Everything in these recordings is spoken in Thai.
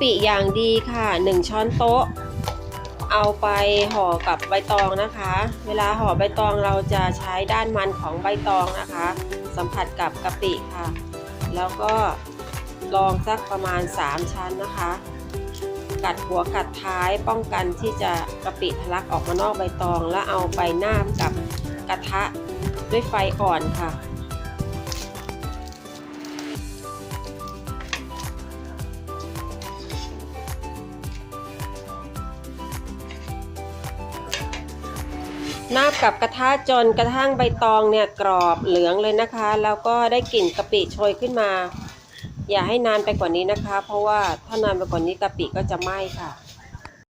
ปิอย่างดีค่ะ 1 ช้อนโต๊ะ เอาไปห่อกับใบตองนะคะ เวลาห่อใบตองเราจะใช้ด้านมันของใบตองนะคะ สัมผัสกับกะปิค่ะ แล้วก็ลองสักประมาณ 3 ชั้นนะคะ กัดหัวกัดท้ายป้องกันที่จะกะปิทะลักออกมานอกใบตอง แล้วเอาไปนาบกับกระทะด้วยไฟอ่อนค่ะ นาบกับกระทะจนกระทั่งใบตองเนี่ยกรอบเหลืองเลยนะคะ แล้วก็ได้กลิ่นกะปิโชยขึ้นมา อย่าให้นานไปกว่านี้นะคะ เพราะว่าถ้านานไปกว่านี้กะปิก็จะไหม้ค่ะ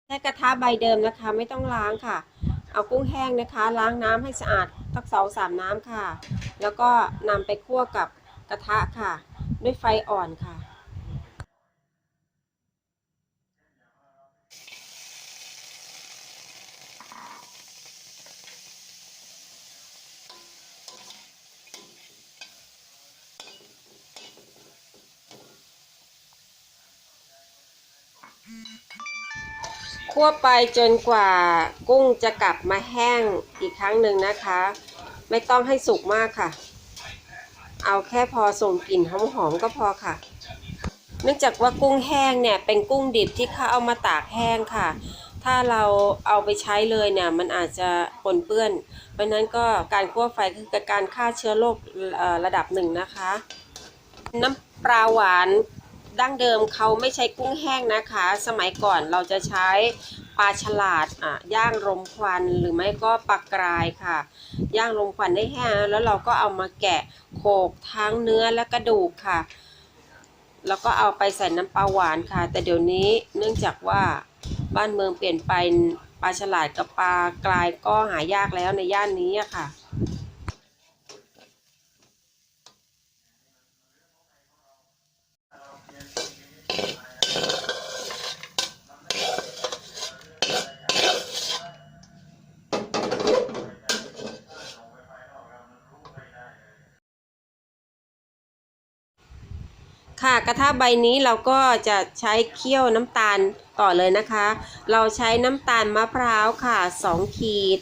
ใช้กระทะใบเดิมนะคะ ไม่ต้องล้างค่ะ เอากุ้งแห้งนะคะ ล้างน้ำให้สะอาดสักสองสามน้ำค่ะ แล้วก็นำไปคั่วกับกระทะค่ะ ด้วยไฟอ่อนค่ะ คั่วไปจนกว่ากุ้งจะกลับมาแห้งอีกครั้งหนึ่งนะคะ ไม่ต้องให้สุกมากค่ะ เอาแค่พอส่งกลิ่นหอมๆก็พอค่ะ เนื่องจากว่ากุ้งแห้งเนี่ยเป็นกุ้งดิบที่เขาเอามาตากแห้งค่ะ ถ้าเราเอาไปใช้เลยเนี่ยมันอาจจะปนเปื้อน เพราะนั้นก็การคั่วไฟคือการฆ่าเชื้อโรคระดับหนึ่งนะคะ น้ำปลาหวาน ดั้งเดิมเขาไม่ใช้กุ้งแห้งนะคะ สมัยก่อนเราจะใช้ปลาฉลาดอะย่างรมควันหรือไม่ก็ปลากรายค่ะ ย่างรมควันได้แห้งแล้วเราก็เอามาแกะโขกทั้งเนื้อและกระดูกค่ะ แล้วก็เอาไปใส่น้ำปลาหวานค่ะ แต่เดี๋ยวนี้เนื่องจากว่าบ้านเมืองเปลี่ยนไปปลาฉลาดกับปลากรายก็หายากแล้วในย่านนี้ค่ะ ค่ะกระทะใบนี้เราก็จะใช้เคี่ยวน้ำตาลต่อเลยนะคะ เราใช้น้ำตาลมะพร้าวค่ะ 2 ขีด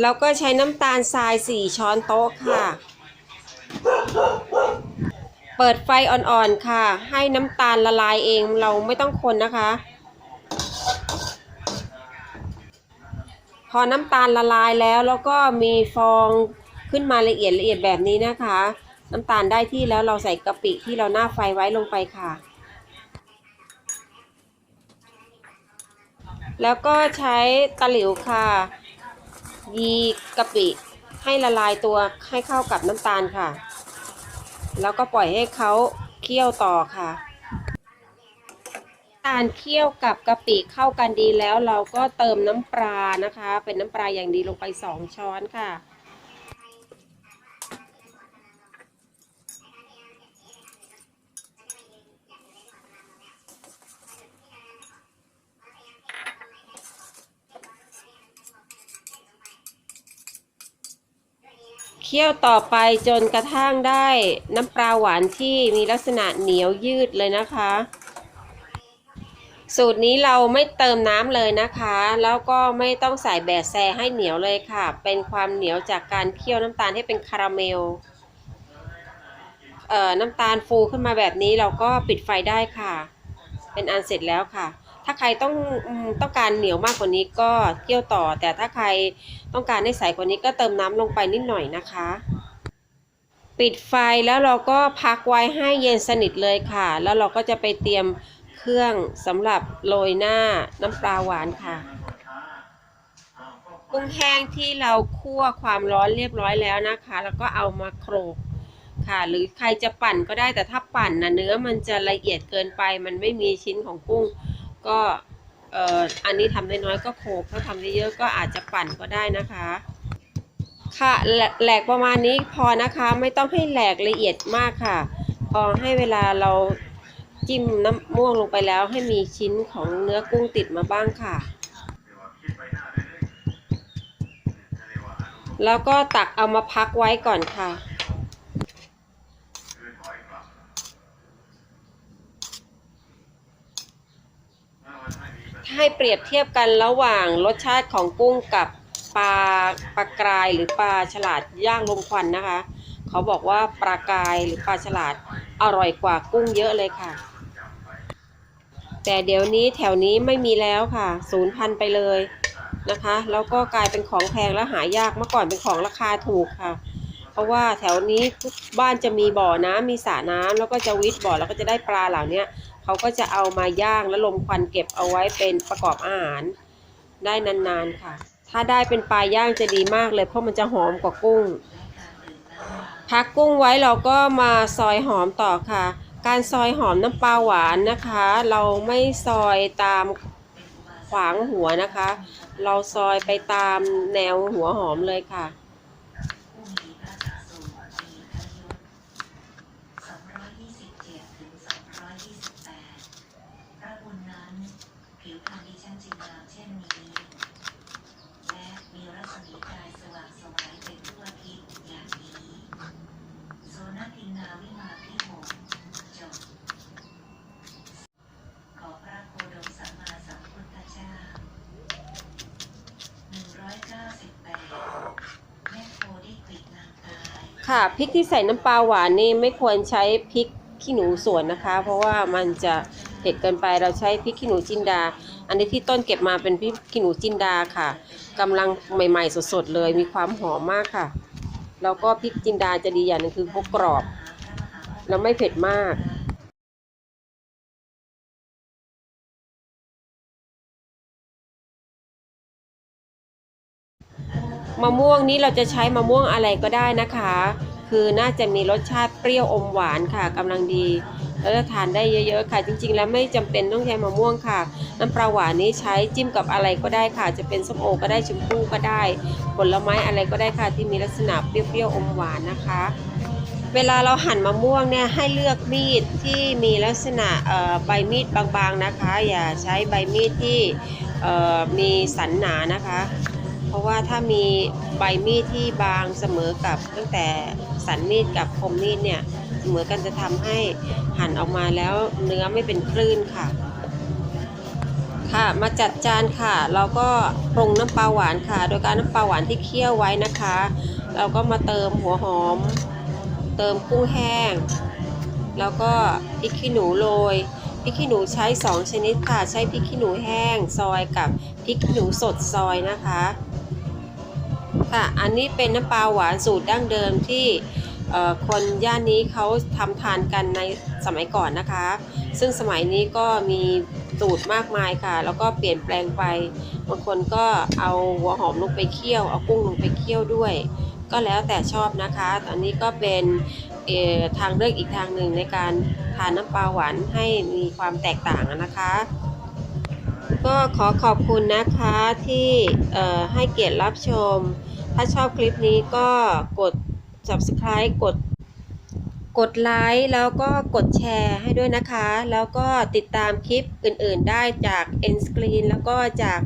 เราก็ใช้น้ำตาลทราย 4 ช้อนโต๊ะค่ะ เปิดไฟอ่อนๆค่ะ ให้น้ำตาลละลายเองเราไม่ต้องคนนะคะ พอน้ำตาลละลายแล้วแล้วก็มีฟอง ขึ้นมาละเอียดละเอียดแบบนี้นะคะ น้ำตาลได้ที่แล้วเราใส่กะปิที่เราหน้าไฟไว้ลงไปค่ะ แล้วก็ใช้ตะหลิวค่ะ ยีกะปิให้ละลายตัวให้เข้ากับน้ำตาลค่ะ แล้วก็ปล่อยให้เขาเคี่ยวต่อค่ะตาลเคี่ยวกับกะปิเข้ากันดีแล้วเราก็เติมน้ำปลานะคะ เป็นน้ำปลาอย่างดีลงไป 2 ช้อนค่ะ คี่ยวต่อไปจนกระทั่งได้น้ำปลาหวานที่มีลักษณะเหนียวยืดเลยนะคะ สูตรนี้เราไม่เติมน้ำเลยนะคะ แล้วก็ไม่ต้องใส่แบะแซให้เหนียวเลยค่ะ เป็นความเหนียวจากการเคี่ยวน้ำตาลให้เป็นคาราเมลเอ่อน้ำตาลฟูขึ้นมาแบบนี้เราก็ปิดไฟได้ค่ะ เป็นอันเสร็จแล้วค่ะ ถ้าใครต้องต้องการเหนียวมากกว่านี้ก็เคี่ยวต่อ แต่ถ้าใครต้องการให้ใสกว่านี้ก็เติมน้ำลงไปนิดหน่อยนะคะ ปิดไฟแล้วเราก็พักไว้ให้เย็นสนิทเลยค่ะ แล้วเราก็จะไปเตรียมเครื่องสำหรับโรยหน้าน้ำปลาหวานค่ะกุ้งแห้งที่เราคั่วความร้อนเรียบร้อยแล้วนะคะ แล้วก็เอามาโขลกค่ะ หรือใครจะปั่นก็ได้แต่ถ้าปั่นนะเนื้อมันจะละเอียดเกินไป มันไม่มีชิ้นของกุ้ง ก็เอออันนี้ทำได้น้อยก็โขลกถ้าทำได้เยอะก็อาจจะปั่นก็ได้นะคะ ค่ะแหลแหลกประมาณนี้พอนะคะไม่ต้องให้แหลกละเอียดมากค่ะ พอให้เวลาเราจิ้มน้ำม่วงลงไปแล้วให้มีชิ้นของเนื้อกุ้งติดมาบ้างค่ะ แล้วก็ตักเอามาพักไว้ก่อนค่ะ ถ้า ให้เปรียบเทียบกันระหว่างรสชาติของกุ้งกับปลาปลากรายหรือปลาฉลาดย่างลมควันนะคะ เขาบอกว่าปลากรายหรือปลาฉลาดอร่อยกว่ากุ้งเยอะเลยค่ะ แต่เดี๋ยวนี้แถวนี้ไม่มีแล้วค่ะศูนย์พันไปเลยนะคะ แล้วก็กลายเป็นของแพงและหายากเมื่อก่อนเป็นของราคาถูกค่ะ เพราะว่าแถวนี้ทุกบ้านจะมีบ่อน้ำมีสระน้ำแล้วก็จะวิทย์บ่อแล้วก็จะได้ปลาเหล่าเนี้ย เขาก็จะเอามาย่างแล้วลมควันเก็บเอาไว้เป็นประกอบอาหารได้นานๆค่ะ ถ้าได้เป็นปลาย่างจะดีมากเลย เพราะมันจะหอมกว่ากุ้ง พักกุ้งไว้เราก็มาซอยหอมต่อค่ะ การซอยหอมน้ำปลาหวานนะคะ เราไม่ซอยตามขวางหัวนะคะ เราซอยไปตามแนวหัวหอมเลยค่ะ 227ถึง228พระบุญนั้น ผิวพรรณดิฉันจึงงามเช่นนี้ และมีรัศมีกายสว่างสวายเป็นทั่วทิศอย่างนี้ โสนตินาวิมาพิโมจบ ขอพระโคดมสัมมาสัมพุทธเจ้า198แม่โคได้กฤษนางกาย ค่ะพริกที่ใส่น้ำปลาหวานนี่ไม่ควรใช้พริกขี้หนูสวนนะคะ เพราะว่ามันจะเผ็ดเกินไปเราใช้พริกขี้หนูจินดา อันนี้ที่ต้นเก็บมาเป็นพริกขี้หนูจินดาค่ะกำลังใหม่ๆสดๆเลยมีความหอมมากค่ะ แล้วก็พริกจินดาจะดีอย่างหนึงคือพวกกรอบ แล้วไม่เผ็ดมาก มะม่วงนี้เราจะใช้มะม่วงอะไรก็ได้นะคะ คือน่าจะมีรสชาติเปรี้ยวอมหวานค่ะกำลังดีแล้วจะทานได้เยอะๆค่ะ จริง ๆ แล้วไม่จำเป็นต้องใช้มะม่วงค่ะ น้ำปลาหวานนี้ใช้จิ้มกับอะไรก็ได้ค่ะ จะเป็นส้มโอก็ได้ชมพู่ก็ได้ ผลไม้อะไรก็ได้ค่ะ ที่มีลักษณะเปรี้ยวๆอมหวานนะคะ เวลาเราหั่นมะม่วงเนี่ยให้เลือกมีดที่มีลักษณะใบมีดบางๆนะคะ อย่าใช้ใบมีดที่มีสันหนานะคะ เพราะว่าถ้ามีใบมีดที่บางเสมอกับตั้งแต่สันมีดกับคมมีดเนี่ยเสมอกันจะทำให้หั่นออกมาแล้วเนื้อไม่เป็นคลื่นค่ะ ค่ะมาจัดจานค่ะ เราก็ปรุงน้ำปลาหวานค่ะ โดยการน้ำปลาหวานที่เคี่ยวไว้นะคะ เราก็มาเติมหัวหอม เติมกุ้งแห้ง แล้วก็พริกขี้หนูโรยพริกขี้หนูใช้ 2 ชนิดค่ะ ใช้พริกขี้หนูแห้งซอยกับพริกขี้หนูสดซอยนะคะ ค่ะ อันนี้เป็นน้ำปลาหวานสูตรดั้งเดิมที่คนย่านนี้เขาทำทานกันในสมัยก่อนนะคะ ซึ่งสมัยนี้ก็มีสูตรมากมายค่ะ แล้วก็เปลี่ยนแปลงไปบางคนก็เอาหัวหอมลงไปเคี่ยว เอากุ้งลงไปเคี่ยวด้วย ก็แล้วแต่ชอบนะคะ ตอนนี้ก็เป็นทางเลือกอีกทางหนึ่งในการทานน้ำปลาหวานให้มีความแตกต่างนะคะ ก็ขอขอบคุณนะคะที่ให้เกียรติรับชม ถ้าชอบคลิปนี้ก็กด subscribe กด กดไลค์แล้วก็กดแชร์ให้ด้วยนะคะ แล้วก็ติดตามคลิปอื่นๆได้จาก End Screen แล้วก็จาก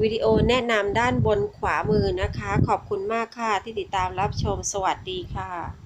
วิดีโอแนะนำด้านบนขวามือนะคะ ขอบคุณมากค่ะที่ติดตามรับชมสวัสดีค่ะ